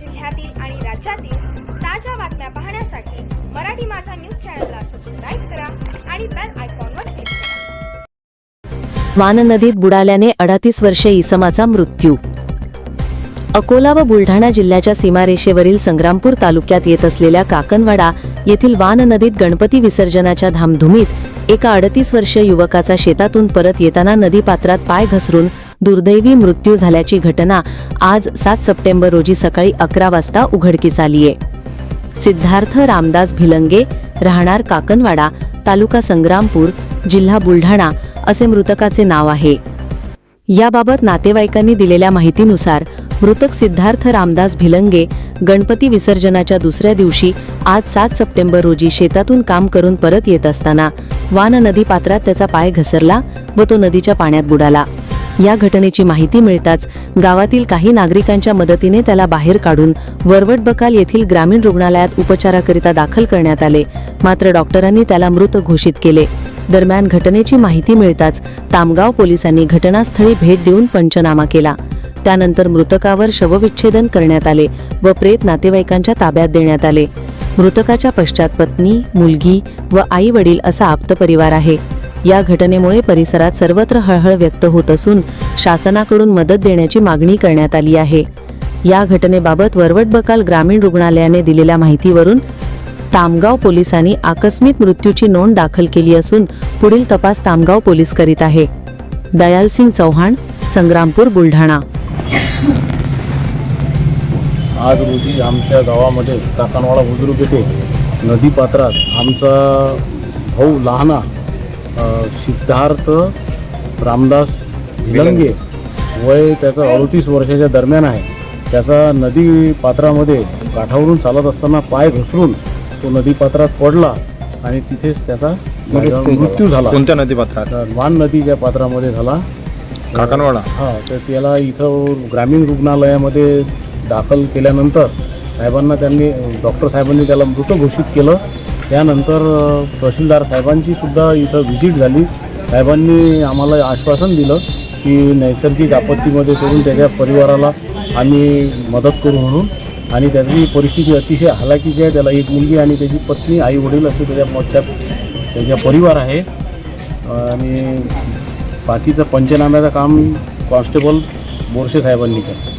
जिल्ह्यातील आणि राज्यातील ताज्या बातम्या पाहण्यासाठी मराठी माझा न्यूज चॅनलला सबस्क्राईब करा आणि बेल आयकॉनवर क्लिक करा. वान नदीत बुडाल्याने अडतीस वर्षे इसमाचा मृत्यू. अकोला व बुलढाणा जिल्ह्याच्या सीमारेषेवरील संग्रामपूर तालुक्यात येत असलेल्या काकनवाडा येथील वान नदीत गणपती विसर्जनाच्या धामधुमीत एका अडतीस वर्षीय युवकाचा शेतातून परत येताना नदीपात्रात पाय घसरून दुर्दैवी मृत्यू झाल्याची घटना आज सात सप्टेंबर रोजी सकाळी अकरा वाजता उघडकीस आहे. सिद्धार्थ रामदास भिलंगे राहणार काकनवाडा तालुका संग्रामपूर जिल्हा बुलढाणा असे मृतकाचे नाव आहे. याबाबत नातेवाईकांनी दिलेल्या माहितीनुसार मृतक सिद्धार्थ रामदास भिलंगे गणपती विसर्जनाच्या दुसऱ्या दिवशी आज सात सप्टेंबर रोजी शेतातून काम करून परत येत असताना वान नदी पात्रात त्याचा पाय घसरला व तो नदीच्या पाण्यात बुडाला. या घटनेची माहिती मिळताच गावातील काही नागरिकांच्या मदतीने त्याला बाहेर काढून वरवट बकाल येथील ग्रामीण रुग्णालयात उपचाराकरिता दाखल करण्यात आले. मात्र डॉक्टरांनी त्याला मृत घोषित केले. दरम्यान घटनेची माहिती मिळताच तामगाव पोलिसांनी घटनास्थळी भेट देऊन पंचनामा केला. त्यानंतर मृतकावर शवविच्छेदन करण्यात आले व प्रेत नातेवाईकांच्या ताब्यात देण्यात आले. मृतकाच्या पश्चात पत्नी मुलगी व आई वडील असा आप्त परिवार आहे. या घटनेमुळे परिसरात सर्वत्र हळहळ व्यक्त होत असून शासनाकडून मदत देण्याची मागणी करण्यात आली आहे. या घटनेबाबत वरवट बकाल ग्रामीण रुग्णालयाने दिलेल्या माहितीवरून तामगाव पोलिसांनी आकस्मिक मृत्यूची नोंद दाखल केली असून पुढील तपास तामगाव पोलीस करीत आहे. दयालसिंग चव्हाण संग्रामपूर बुलढाणा. आज रोजी आमच्या गावामध्ये काकानवाडा बुद्रुक येथे नदीपात्रात आमचा भाऊ लहाना सिद्धार्थ रामदास भिलंगे वय त्याचं अडतीस वर्षाच्या दरम्यान आहे. त्याचा नदी पात्रामध्ये काठावरून चालत असताना पाय घसरून तो नदीपात्रात पडला आणि तिथेच त्याचा मृत्यू झाला. कोणत्या नदीपात्रात तर वान नदीच्या पात्रामध्ये झाला. काकणवाडा हा तर त्याला इथं ग्रामीण रुग्णालयामध्ये दाखल केल्यानंतर साहेबांना त्यांनी डॉक्टर साहेबांनी त्याला मृत घोषित केलं. त्यानंतर तहसीलदार साहेबांची सुद्धा इथं व्हिजिट झाली. साहेबांनी आम्हाला आश्वासन दिलं की नैसर्गिक आपत्तीमध्ये करून त्याच्या परिवाराला आम्ही मदत करू म्हणून. आणि त्याची परिस्थिती अतिशय हालाकीची आहे. त्याला एक मुलगी आणि त्याची पत्नी आई वडील असे त्याच्या पश्चात त्याच्या परिवार आहे. आणि बाकीचं पंचनाम्याचं काम कॉन्स्टेबल बोरसे साहेबांनी केलं.